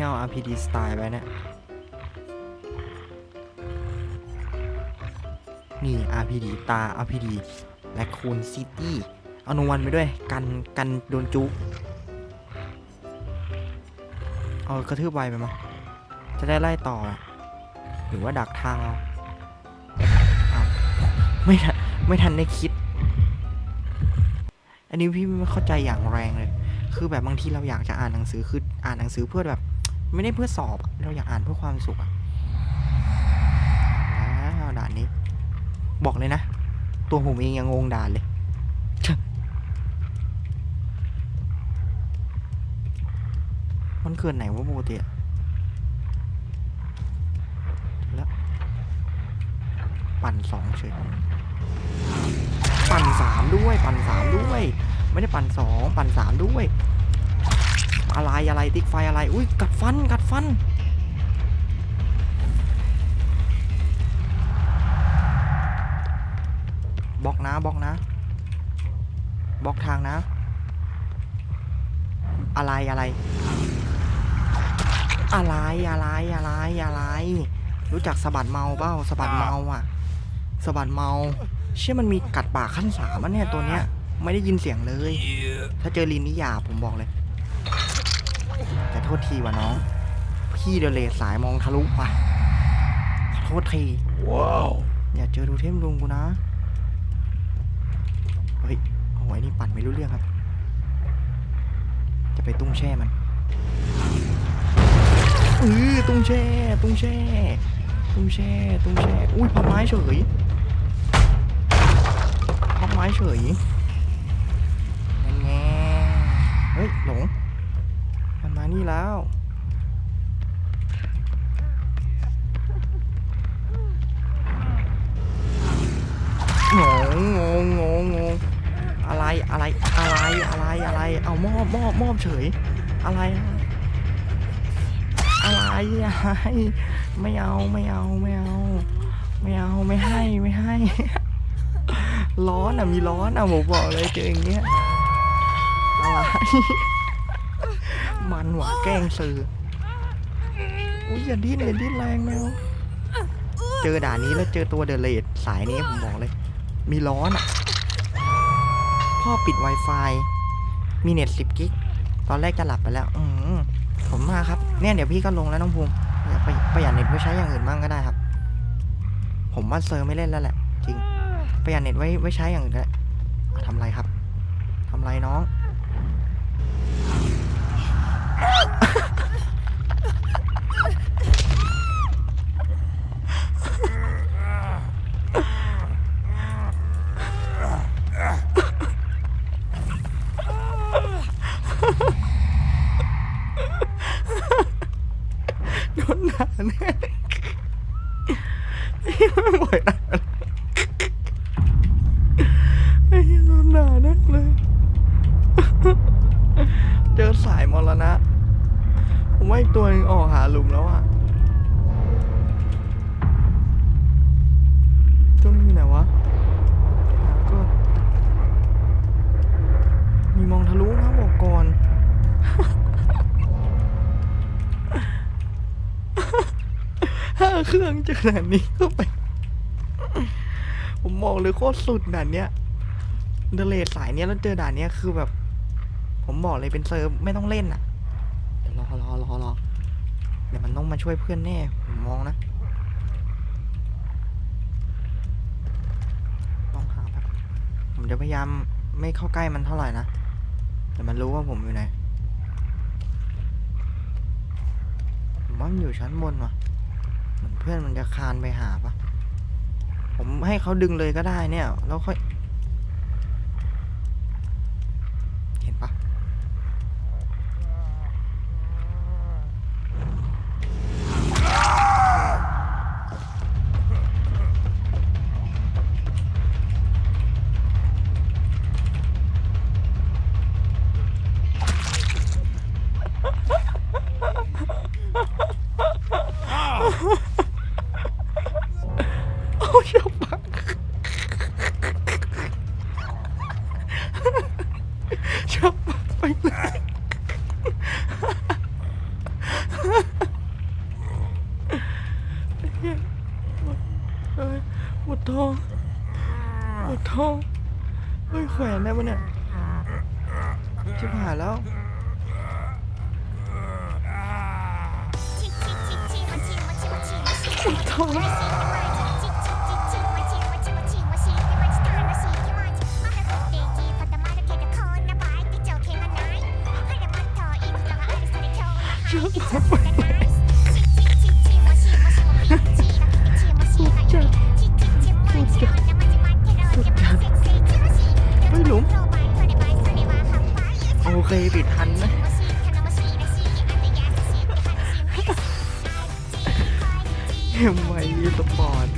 นี่เอา RPD สไตล์ไปเนี่ยนี่ RPD ตา RPD และคูนซิตี้เอานวันไปด้วย กันกันโดนจุกเอากระทืบไวไปมาจะได้ไล่ต่ออะหรือว่าดักทางเอาเอาไม่ทันไม่ทันได้คิด อันนี้พี่ไม่เข้าใจอย่างแรงเลย คือแบบบางทีเราอยากจะอ่านหนังสือคืออ่านหนังสือเพื่อแบบ ไม่ได้เพื่อสอบ เราอยากอ่านเพื่อความสุขอะแล้วด่านนี้ บอกเลยนะ ตัวผมเองยังงงด่านเลยมันเกินไหนวะปกติอะแล้ว ปั่นสองเฉยปั่นสามด้วย ปั่นสามด้วย ไม่ได้ปั่นสองปั่นสามด้วย อะไรอะไรติ๊กไฟอะไร อุ้ยกัดฟันกัดฟัน บอกนะบอกนะ บอกทางนะ อะไรอะไร อะไรอะไรอะไรอะไร รู้จักสะบัดเมาเปล่าสะบัดเมาอะสะบัดเมา เชื่อมันมีกัดปากขั้นสามอะเนี่ยตัวเนี้ยไม่ได้ยินเสียงเลย ถ้าเจอลินนี่หยาผมบอกเลย แต่โทษทีว่ะน้อง พี่เดยวเลสายมองทะลุไปขอโทษทีว้าวอย่าเจอดูเทมลุงกูนะ เฮ้ยโอ้ยนี่ปั่นไม่รู้เรื่องครับ จะไปตุ้งแช่มันเออตุ้งแช่ ตุ้งแช่ ตุ้งแช่ ตุ้งแช่ อุ้ยพับไม้เฉยพับไม้เฉยนั่นไงเฮ้ยหลงมั นี่แล้วงงงงงงงอะไรอะไรอะไรอะไรอะไร เอามอบมอบมอบเฉย อะไร อะไรอะไรไม่เอาไม่เอาไม่เอา ไม่เอาไม่ให้ไม่ให้ ร้อนอะมีร้อนอะผมบอกเลยเจออย่างเงี้ยอะไร มันหวะแกล้งซื้ออุ้ยอย่าดิ้นอย่าดิ้นแรงแมวเจอด่านนี้แล้วเจอตัวเดอะเลดสายนี้ผมบอกเลย มีร้อนอะพ่อปิด Wi-Fi มีเน็ต10กิก ตอนแรกจะหลับไปแล้ว อืมผมมาครับ เนี่ยเดี๋ยวพี่ก็ลงแล้วน้องภูมิอย่าไปประหยัดเน็ตไว้ใช้อย่างอื่นบ้างก็ได้ครับ ผมว่าเซอร์ไม่เล่นแล้วแหละ จริง ประหยัดเน็ตไว้ไว้ใช้อย่างอื่นก็ได้อะทำไรครับทำไรน้อง ดนด่าแน่ไม่ไหวนะไอ้เหี้โดนด่าแน่เลย เจอสายมรณะผมว่าอีกตัวหนึงออกหาหลุมแล้วอะ ห้าเครื่องเจอด่านนี้เข้าไป ผมมองเลยโคตรสุดด่านเนี้ยเดเลสสายเนี้ยแล้วเจอด่านเนี้ยคือแบบ ผมบอกเลยเป็นเซิร์ฟไม่ต้องเล่นอะเดี๋ยวรอรอรอรอเดี๋ยวมันต้องมาช่วยเพื่อนแน่ผมมองนะต้องหาแบบผมจะพยายามไม่เข้าใกล้มันเท่าไหร่นะแต่มันรู้ว่าผมอยู่ไหนผมว่ามันอยู่ชั้นบนว่ะ เหมือนเพื่อนมันจะคานไปหาปะผมให้เขาดึงเลยก็ได้เนี่ย แล้วค่อย ไปเลย ปวดท้องปวดท้องเฮ้ยแขวนได้ปะเนี่ยจะผ่ายแล้วปวดท้อง มไวอีสปอร์ต